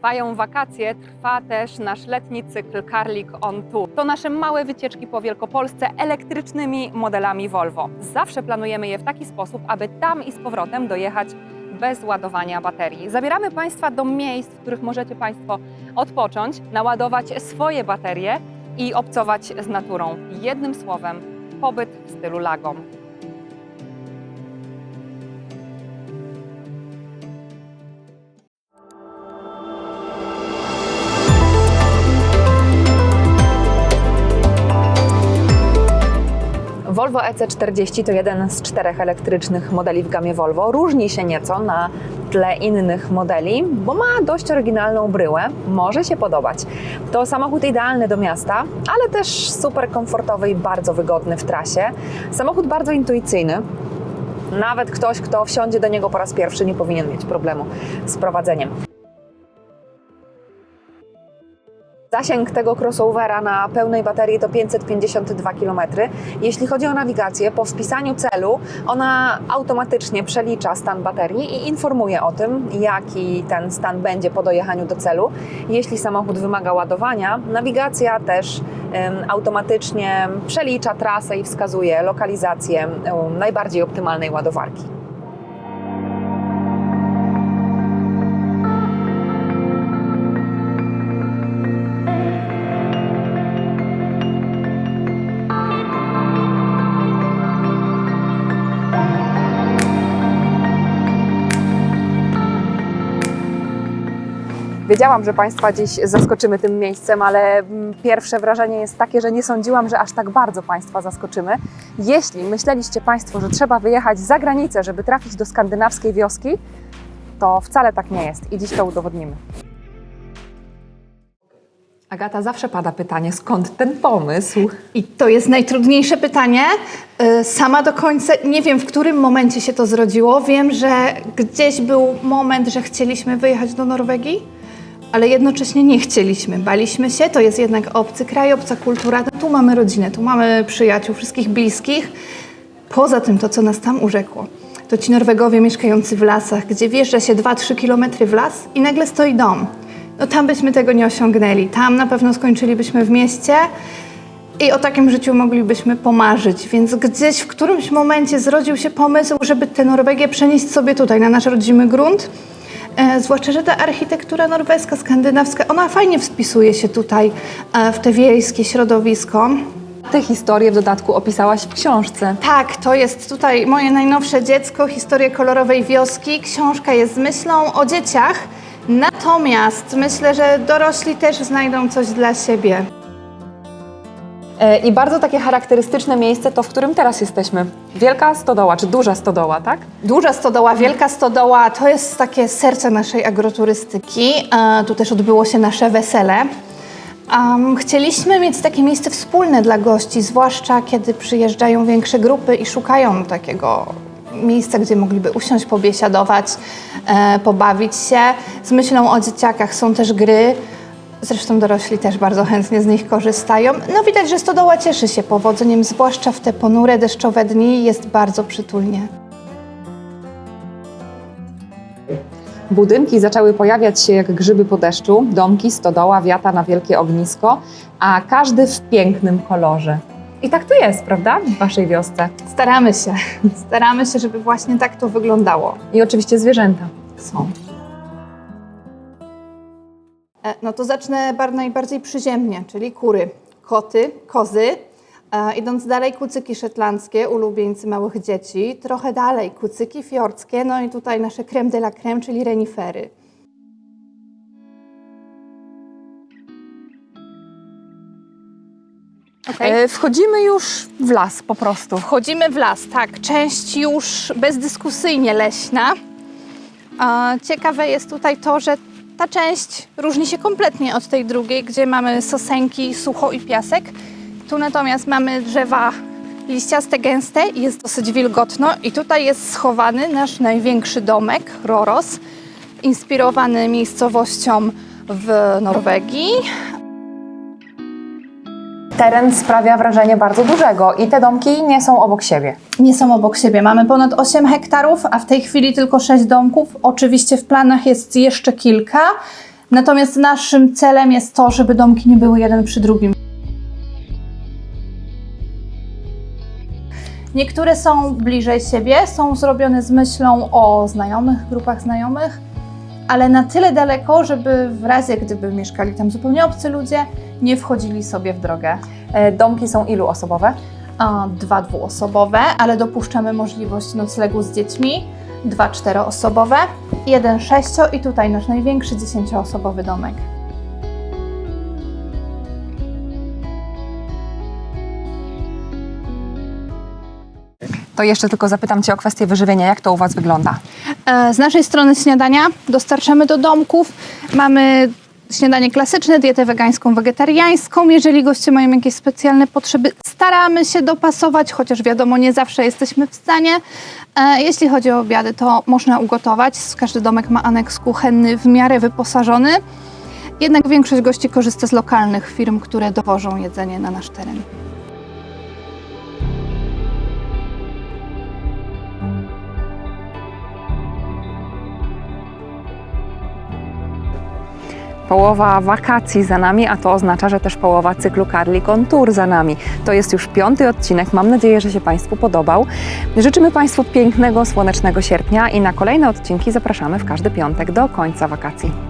trwają wakacje, trwa też nasz letni cykl Carlik on Tour. To nasze małe wycieczki po Wielkopolsce elektrycznymi modelami Volvo. Zawsze planujemy je w taki sposób, aby tam i z powrotem dojechać bez ładowania baterii. Zabieramy Państwa do miejsc, w których możecie Państwo odpocząć, naładować swoje baterie i obcować z naturą. Jednym słowem, pobyt w stylu lagom. Volvo EC40 to jeden z czterech elektrycznych modeli w gamie Volvo. Różni się nieco na tle innych modeli, bo ma dość oryginalną bryłę. Może się podobać. To samochód idealny do miasta, ale też super komfortowy i bardzo wygodny w trasie. Samochód bardzo intuicyjny. Nawet ktoś, kto wsiądzie do niego po raz pierwszy, nie powinien mieć problemu z prowadzeniem. Zasięg tego crossovera na pełnej baterii to 552 km. Jeśli chodzi o nawigację, po wpisaniu celu ona automatycznie przelicza stan baterii i informuje o tym, jaki ten stan będzie po dojechaniu do celu. Jeśli samochód wymaga ładowania, nawigacja też automatycznie przelicza trasę i wskazuje lokalizację najbardziej optymalnej ładowarki. Wiedziałam, że Państwa dziś zaskoczymy tym miejscem, ale mm, pierwsze wrażenie jest takie, że nie sądziłam, że aż tak bardzo Państwa zaskoczymy. Jeśli myśleliście Państwo, że trzeba wyjechać za granicę, żeby trafić do skandynawskiej wioski, to wcale tak nie jest i dziś to udowodnimy. Agata, zawsze pada pytanie, skąd ten pomysł? I to jest najtrudniejsze pytanie. Y, Sama do końca nie wiem, w którym momencie się to zrodziło. Wiem, że gdzieś był moment, że chcieliśmy wyjechać do Norwegii, ale jednocześnie nie chcieliśmy. Baliśmy się, to jest jednak obcy kraj, obca kultura. Tu mamy rodzinę, tu mamy przyjaciół, wszystkich bliskich. Poza tym to, co nas tam urzekło, to ci Norwegowie mieszkający w lasach, gdzie wjeżdża się 2-3 kilometry w las i nagle stoi dom. No tam byśmy tego nie osiągnęli. Tam na pewno skończylibyśmy w mieście i o takim życiu moglibyśmy pomarzyć. Więc gdzieś w którymś momencie zrodził się pomysł, żeby tę Norwegię przenieść sobie tutaj, na nasz rodzimy grunt. E, zwłaszcza, że ta architektura norweska, skandynawska, ona fajnie wspisuje się tutaj e, w te wiejskie środowisko. Tę historię w dodatku opisałaś w książce. Tak, to jest tutaj moje najnowsze dziecko, historię kolorowej wioski. Książka jest z myślą o dzieciach, natomiast myślę, że dorośli też znajdą coś dla siebie. E, I bardzo takie charakterystyczne miejsce to, w którym teraz jesteśmy. Wielka stodoła, czy duża stodoła, tak? Duża stodoła, wielka stodoła to jest takie serce naszej agroturystyki. E, tu też odbyło się nasze wesele. Am, chcieliśmy mieć takie miejsce wspólne dla gości, zwłaszcza kiedy przyjeżdżają większe grupy i szukają takiego miejsca, gdzie mogliby usiąść, pobiesiadować, e, pobawić się. Z myślą o dzieciakach są też gry. Zresztą dorośli też bardzo chętnie z nich korzystają. No widać, że stodoła cieszy się powodzeniem, zwłaszcza w te ponure, deszczowe dni. Jest bardzo przytulnie. Budynki zaczęły pojawiać się jak grzyby po deszczu, domki, stodoła, wiata na wielkie ognisko, a każdy w pięknym kolorze. I tak to jest, prawda? W waszej wiosce. Staramy się. Staramy się, żeby właśnie tak to wyglądało. I oczywiście zwierzęta są. E, No to zacznę bar najbardziej przyziemnie, czyli kury, koty, kozy. E, idąc dalej, kucyki szetlandzkie, ulubieńcy małych dzieci. Trochę dalej, kucyki fiordzkie, no i tutaj nasze creme de la creme, czyli renifery. E, wchodzimy już w las po prostu. Wchodzimy w las, tak. Część już bezdyskusyjnie leśna. Ciekawe jest tutaj to, że ta część różni się kompletnie od tej drugiej, gdzie mamy sosenki, sucho i piasek. Tu natomiast mamy drzewa liściaste, gęste jest dosyć wilgotno. I tutaj jest schowany nasz największy domek, Roros, inspirowany miejscowością w Norwegii. Teren sprawia wrażenie bardzo dużego i te domki nie są obok siebie. nie są obok siebie. Mamy ponad 8 hektarów, a w tej chwili tylko 6 domków. Oczywiście w planach jest jeszcze kilka. Natomiast naszym celem jest to, żeby domki nie były jeden przy drugim. Niektóre są bliżej siebie, są zrobione z myślą o znajomych, grupach znajomych, ale na tyle daleko, żeby w razie gdyby mieszkali tam zupełnie obcy ludzie, nie wchodzili sobie w drogę. E, Domki są ilu osobowe? A, Dwa dwuosobowe, ale dopuszczamy możliwość noclegu z dziećmi, dwa czteroosobowe, jeden sześcio i tutaj nasz największy dziesięcioosobowy domek. To jeszcze tylko zapytam Cię o kwestię wyżywienia. Jak to u Was wygląda? E, Z naszej strony śniadania dostarczamy do domków. Mamy śniadanie klasyczne, dietę wegańską, wegetariańską. Jeżeli goście mają jakieś specjalne potrzeby, staramy się dopasować, chociaż wiadomo, nie zawsze jesteśmy w stanie. E, Jeśli chodzi o obiady, to można ugotować. Każdy domek ma aneks kuchenny w miarę wyposażony. Jednak większość gości korzysta z lokalnych firm, które dowożą jedzenie na nasz teren. Połowa wakacji za nami, a to oznacza, że też połowa cyklu Carlicon Tour za nami. To jest już piąty odcinek. Mam nadzieję, że się Państwu podobał. Życzymy Państwu pięknego, słonecznego sierpnia i na kolejne odcinki zapraszamy w każdy piątek do końca wakacji.